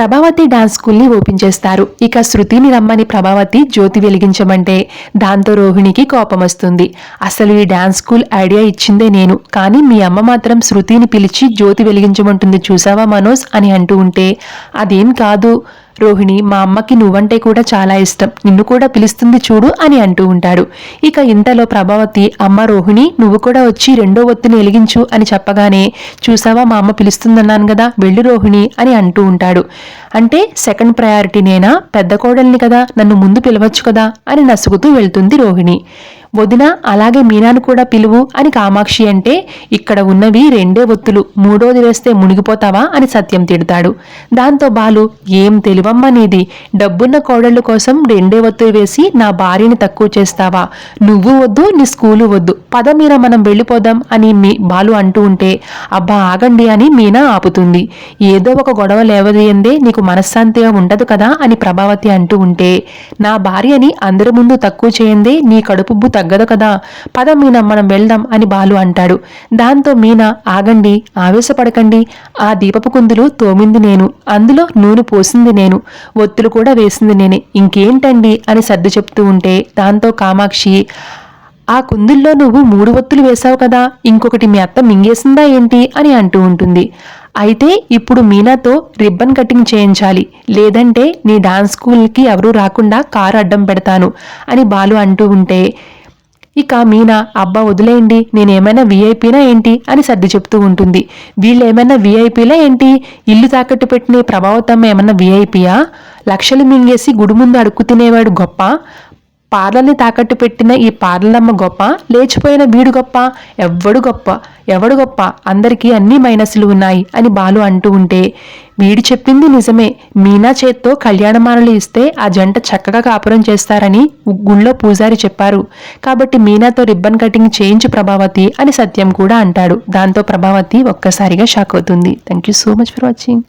Prabhavati dance స్కూల్ని open చేస్తారు. ఇక శృతిని రమ్మని ప్రభావతి జ్యోతి వెలిగించమంటే దాంతో రోహిణికి కోపం వస్తుంది. అసలు ఈ డాన్స్ స్కూల్ ఐడియా ఇచ్చిందే నేను. కానీ మీ అమ్మ మాత్రం శృతిని పిలిచి జ్యోతి వెలిగించమంటుంది చూసావా మనోజ్ అని అంటూ ఉంటే అదేం కాదు రోహిణి మా అమ్మకి నువ్వంటే కూడా చాలా ఇష్టం. నిన్ను కూడా పిలుస్తుంది చూడు అని అంటూ ఉంటాడు. ఇక ఇంతలో ప్రభావతి అమ్మ రోహిణి నువ్వు కూడా వచ్చి రెండో ఒత్తిని వెలిగించు అని చెప్పగానే చూసావా మా అమ్మ పిలుస్తుందన్నాను కదా వెళ్ళు రోహిణి అని అంటూ ఉంటాడు. అంటే సెకండ్ ప్రయారిటీ నేనా? పెద్ద కోడల్ని కదా నన్ను ముందు పిలవచ్చు కదా? అని నసుగుతూ వెళ్తుంది రోహిణి. వదిన అలాగే మీనాను కూడా పిలువు అని కామాక్షి అంటే ఇక్కడ ఉన్నవి రెండే ఒత్తులు మూడోది వేస్తే మునిగిపోతావా అని సత్యం తిడతాడు. దాంతో బాలు ఏం తెలివమ్మ నీది? డబ్బున్న కోడళ్ళు కోసం రెండే ఒత్తులు వేసి నా భార్యని తక్కువ చేస్తావా? నువ్వు వద్దు నీ స్కూలు వద్దు. పద మీన మనం వెళ్ళిపోదాం అని మీ బాలు అంటూ ఉంటే అబ్బా ఆగండి అని మీనా ఆపుతుంది. ఏదో ఒక గొడవ లేవదీయందే నీకు మనశ్శాంతిగా ఉండదు కదా అని ప్రభావతి అంటూ ఉంటే నా భార్యని అందరి ముందు తక్కువ చేయందే నీ కడుపుబ్బు తగ్గదు కదా? పద మీన మనం వెళ్దాం అని బాలు అంటాడు. దాంతో మీనా ఆగండి ఆవేశపడకండి. ఆ దీపపు కుందులు తోమింది నేను. అందులో నూనె పోసింది నేను. ఒత్తులు కూడా వేసింది నేనే. ఇంకేంటండి? అని సర్ది చెప్తూ ఉంటే దాంతో కామాక్షి ఆ కుందుల్లో నువ్వు మూడు ఒత్తులు వేశావు కదా? ఇంకొకటి మీ అత్త మింగేసిందా ఏంటి? అని అంటూ ఉంటుంది. అయితే ఇప్పుడు మీనాతో రిబ్బన్ కటింగ్ చేయించాలి. లేదంటే నీ డాన్స్ స్కూల్కి ఎవరూ రాకుండా కారు అడ్డం పెడతాను అని బాలు అంటూ ఉంటే ఇక మీనా అబ్బా వదిలేయండి నేనేమైనా వీఐపీనా ఏంటి? అని సర్ది చెప్తూ ఉంటుంది. వీళ్ళేమైనా వీఐపీలా ఏంటి? ఇల్లు తాకట్టు పెట్టిన ప్రభావతమ్మ ఏమన్నా వీఐపీయా లక్షలు మింగేసి గుడి ముందు అడుక్కు తినేవాడు గొప్ప. పార్లర్ని తాకట్టు పెట్టిన ఈ పార్లమ్మ గొప్ప లేచిపోయిన వీడు గొప్ప ఎవ్వడు గొప్ప ఎవడు గొప్ప అందరికీ అన్ని మైనస్లు ఉన్నాయి అని బాలు అంటూ ఉంటే వీడు చెప్పింది నిజమే. మీనా చేత్తో కళ్యాణమాలలు ఇస్తే ఆ జంట చక్కగా కాపురం చేస్తారని గుళ్ళో పూజారి చెప్పారు. కాబట్టి మీనాతో రిబ్బన్ కటింగ్ చేయించు ప్రభావతి అని సత్యం కూడా అంటాడు. దాంతో ప్రభావతి ఒక్కసారిగా షాక్ అవుతుంది. Thank you so much for watching.